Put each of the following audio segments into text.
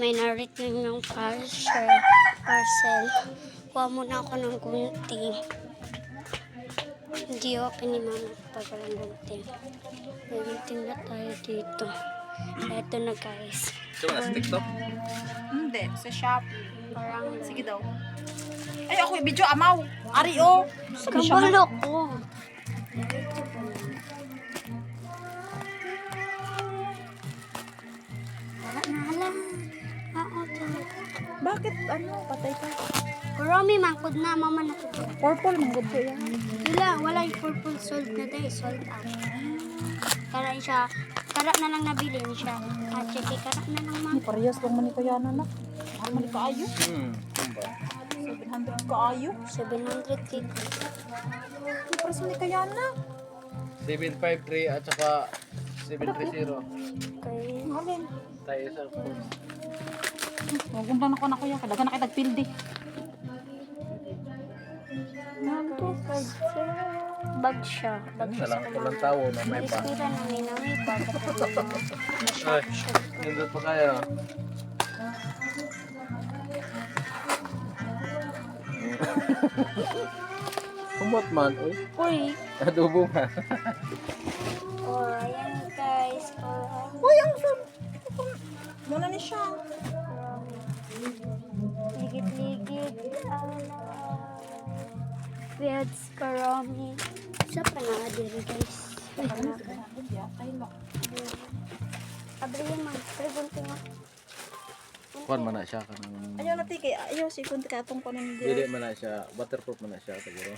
May narating ng parcel. parcel. Kuha muna ako ng gunti. Hindi ako ni mama pag walang gunti. May gunting na tayo dito. Eto na guys. Ito na sa TikTok? Hindi, sa Shopee. Parang Sige daw. Ay, ako yung video amaw. Ari, oh. Sabi siya. kabalo ko. Bakit, ano, patay ka? Karami mangkod na, mama na ko. Purple, manggod ko yan. Wala, wala yung purple sold na day, sold out. Kara siya, kara na lang nabili siya. At sige, kara na lang ma'am. parehas lang man ito yan, anak. Mahal man ito ayo. Hmm. Ano ba? 700 ka ayo. 700 kg. Parehas man ito yan, anak. 753 at saka 730. Okay. Halin. Tayo sa course. Maganda na ko na ko yan. Kadaga na kitag pildi. Bag siya. Bag siya na lang, sa walang tawo na may pa. Ispira na may nangay bag. Ay, nindot pa kayo. Kumot man, uy. Uy. Adobo man. Oh, ayan guys. Oh, Uy, ang sun. Muna ni siya. Weirds, karami. Sa panadiri guys. Ay, look. Abri yan ma'am. Pregunting ako. Kuan man na siya kanang Ayaw na tiki. Ayaw, si kunti ka itong kanin Dili man na siya, waterproof man na siya siguro.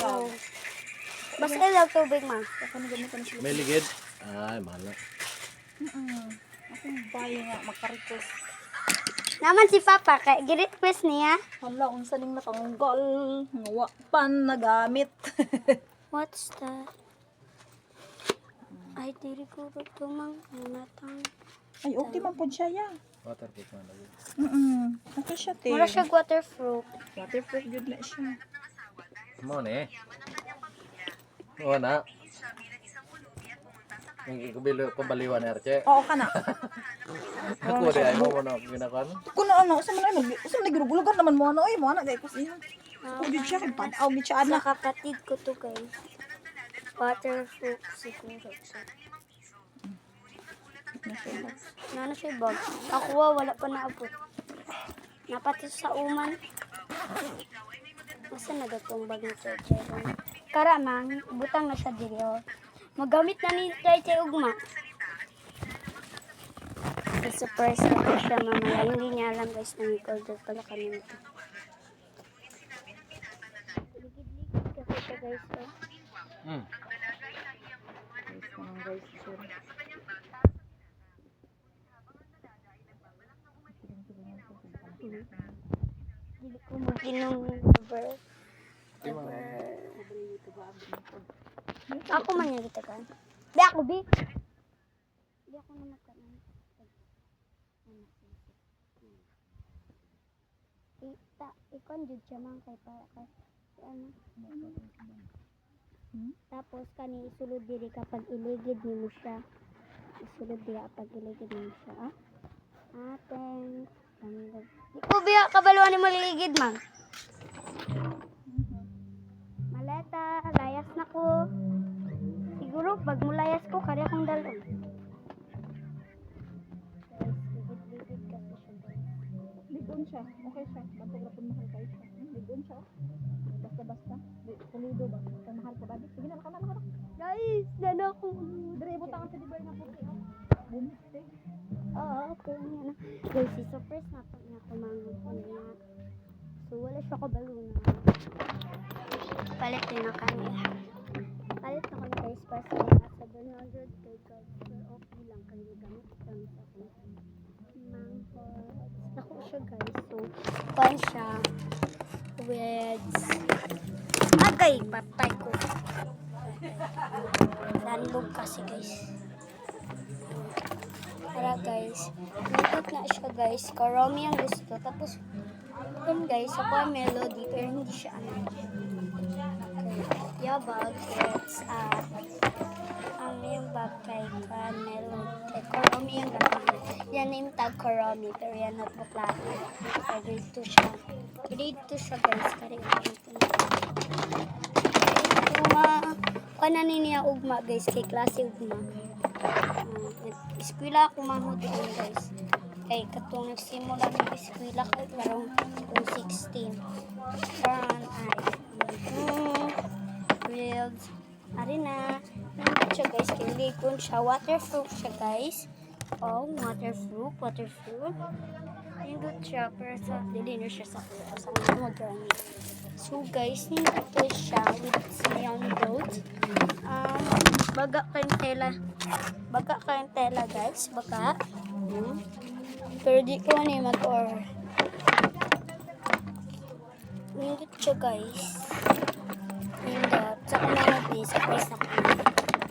Wow. Basta ilaw tubig ma'am. Ako na gamitan siya. May ligid. Ay, mahal na. Mm-mm. Akong bayo nga, magka-request. Naman si Papa, kay gi-request niya. Hala, unsa ning natanggal. Nga wa pan nagamit. What's that? Ay, diri ko ba ito mang natang. Ay, okay man po siya, ya. Waterproof man yun. Mm-mm. Okay siya, te. Mura siya waterproof. Waterproof good na siya. Mo ni. Oo na. Ang ikabilo pabaliwan ni Arche. Oo ka na. Ako di ay mo mo na ginakan. Kuno ano, usa man ay mag usa man nagirugulugan naman mo ano, oy, mo ana gay ko siya. Ugid siya kay padaw gid siya Sa ana. kapatid ko to guys. Waterproof siguro. siya. Nano siya bag? Ako wa, wala pa naabot. Napati sa uman. Masa nagatong bag ni Cheche? Karamang, butang na siya diri oh. Magamit na ni Cheche ugma. I-surprise ako siya mamaya. Hindi niya alam guys na may order pala kami nito. Ligid-ligid kasi siya guys oh. Hmm. Hindi ko rubber. Di mo. Ako man yung gitagan. Di ako, Bi. Di ako na matanan. Ita, ikon jud siya man kay para kay ano. Tapos kani isulod diri kapag iligid nimo siya. Isulod diri kapag iligid nimo siya. Ah? Aten. Ko biya kabaluan ni maligid man. Maleta, layas na ko. Siguro pag mulayas ko, kari akong dalon. Ligon siya. Okay siya. Pud mahal kay siya. Ligon siya. Basta-basta. Pulido ba? Kung mahal ko ba? Sige na, nakana na Guys, dala ko. Dire butangan sa dibay na puti. Bumiste. Oo, okay na na. Guys, si surprise na pag na kumangon ko niya. So, wala siya kabaluna. Palit din na kanila. Guys para sa mga 700 kay God. Pero okay lang kasi gamit lang sa akin. Manghot. Naku siya guys. So, pan siya with agay patay ko. Landog kasi guys. Tara guys. Nakit na siya guys. Karami ang gusto. Tapos, yun guys, ako ang melody pero hindi siya ano. Yung bag, it's, ah, ang yung bag kay Canelo, kay Koromi yung laman. Yan yung tag Koromi, pero yan notebook lang. Kaya grade 2 siya. Grade 2 siya guys, kaya grade 2 na. Ugma, kanan niya ugma guys, kay klase ugma. Uh, eskwela ako mahutin guys. Kay katong nagsimula ng eskwela kay larong 2016. Parang ay, mm, reels, ari na. Nandun siya guys, kay likon siya. Waterproof siya guys. Oh, waterproof, waterproof. Nindot siya, pero sa na siya sa kuya. Sa mga gani. So guys, nindot siya with silang boat. Um, baga kayong tela. Baga kayong tela guys. Baga. Hmm. Pero di ko ano yung mag-or. Nindot siya guys. Na kumanag.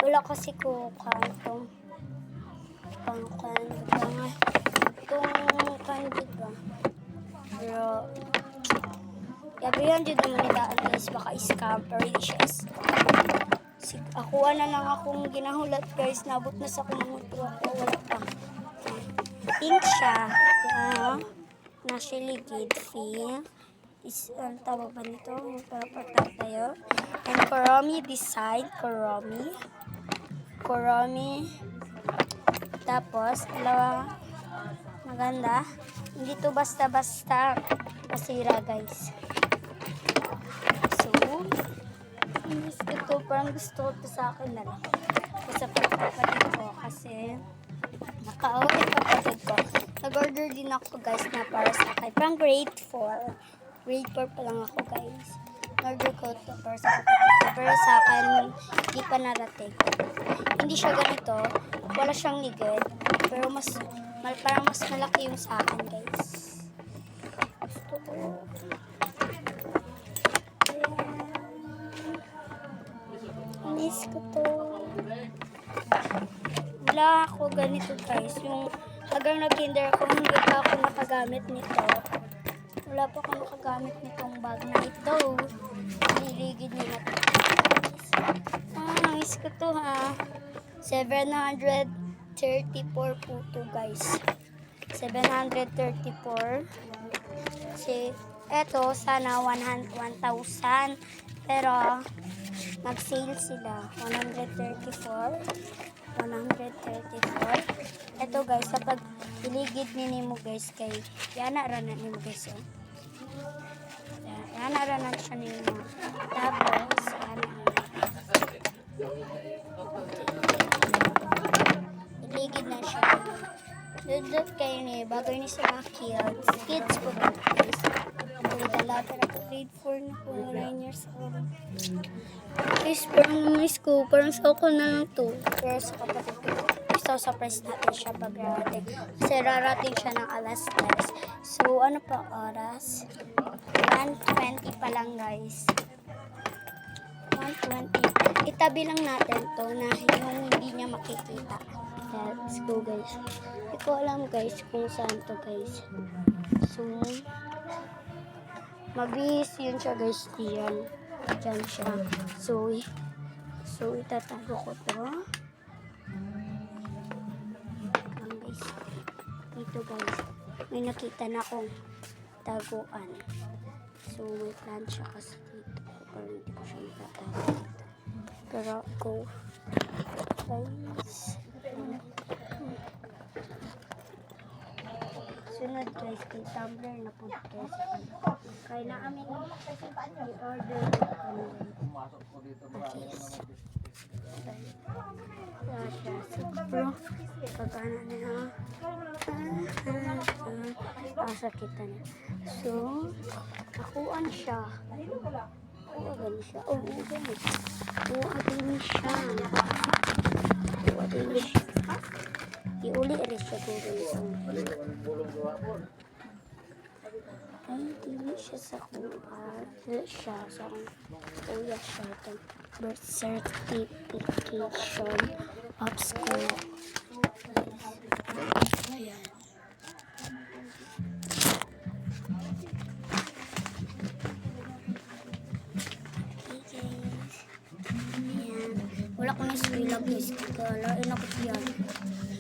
Wala kasi ko kantong. Pang itong candid ba? Pero Gabrihan dito naman nitaan guys, baka scam, pero hindi siya scam. Sig ako na lang akong ginahulat guys, nabot na sa kumuto ako, wala pa. Pink siya, uh, nasa ligid, feel, is, ang tawag ba nito? Yung papatak tayo. And Kuromi design, Kuromi. Kuromi. Tapos, dalawa, maganda. Hindi to basta-basta masira guys. So, gusto ko, parang gusto ko to sa akin na lang. Sa pagkakapatid ko kasi naka-away kapatid ko. Nag-order din ako guys na para sa akin. Parang grade 4. Grade 4 pa lang ako guys. To para sa. Pero sa akin, hindi pa narating. Hindi siya ganito. Wala siyang ligid. Pero mas, mal, parang mas malaki yung sa akin guys. Gusto ko. Miss ko to. Wala ako ganito guys. Yung hanggang nag-kinder ako, hindi pa ako nakagamit nito. Wala pa ako nakagamit nitong bag na ito. Niligid nila. Ah, miss ko to ha. 734 po to guys. 734. Si, eto, sana 100 1,000. Pero, nag-sale sila. 134. 134. Eto guys, sa pag iligid ni mo guys kay yana ra na guys oh. Ya- Yana ra na siya ni mo. Tapos, yana. Iligid na siya. Dudot kayo ni, bagay ni sa mga kids. Kids po ba? Ang dala, ako grade 4 na po, 9 years old. Guys, parang miss ko, parang sa ako na lang to. Pero sa kapatid ko, gusto surprise natin siya pag rarating. Kasi rarating siya ng alas 10. So, ano pa oras? 1.20 pa lang guys. 120. Itabi lang natin to na yung hindi niya makikita. Let's go guys. Hindi ko alam guys kung saan to guys. So, mabihis yun siya guys diyan. Diyan siya. So, so itatago ko to. Ito guys. May nakita na akong taguan. So, may plan siya kasi dito. Pero hindi ko siya matatago dito. Pero go. Guys. Sunod guys, kay tumbler na po guys. Kaya na amin i-order kami siya. So, bro, pagkana na ha. Ah, sakita na. So, nakuan siya. Oo, gani siya. Oo, oh, gani. Oo, gani siya. Oo, gani siya. Iuli rin siya. Ay, dili siya sa kuha. Dili siya sa kuya siya. Birth certification of school. Ayan. Okay, guys. na guys. Kalain ako yan.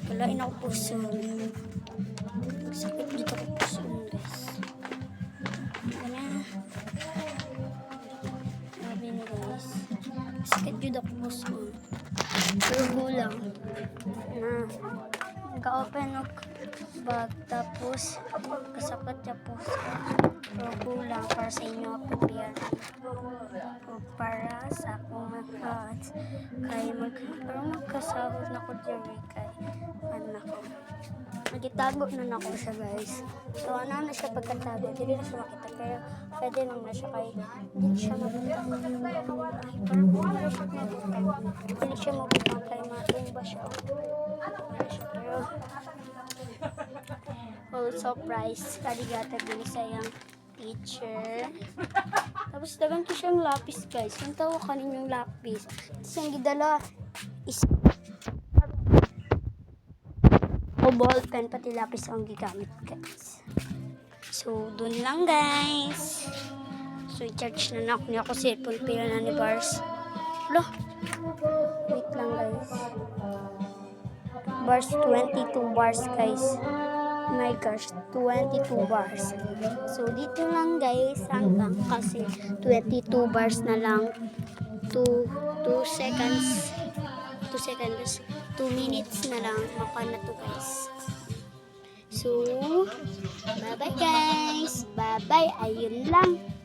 Kalain ako puso. Sakit Sakit dito ako puso. Pero gulang. Na. Ka-open ako bag. Tapos kasakit niya puso. Pero kulang para sa inyo ako yan. O para sa akong mga kay mag pero magkasahod na ko diri kay anak ko. Nagitago na na ko siya guys. So ano na siya pagkatago, hindi na siya makita pero pwede naman na siya kay hindi siya mabutang. Ay, parang kung ano siya mabutang. Hindi siya mabutang kay matumba siya. Oh, surprise. Karigata din sa yung teacher. Tapos dagan ko siyang lapis guys. Ang tawa ka ninyong lapis. Tapos yung gidala is o ball pen pati lapis ang gigamit guys. So, dun lang guys. So, i-charge na na ako niya ako cellphone pila na ni Bars. Lo, wait lang guys. Bars 22 bars guys. My gosh, 22 bars. So, dito lang guys, hanggang kasi 22 bars na lang. 2, 2 seconds. 2 seconds. 2 minutes na lang. Maka na to guys. So, bye-bye guys. Bye-bye. Ayun lang.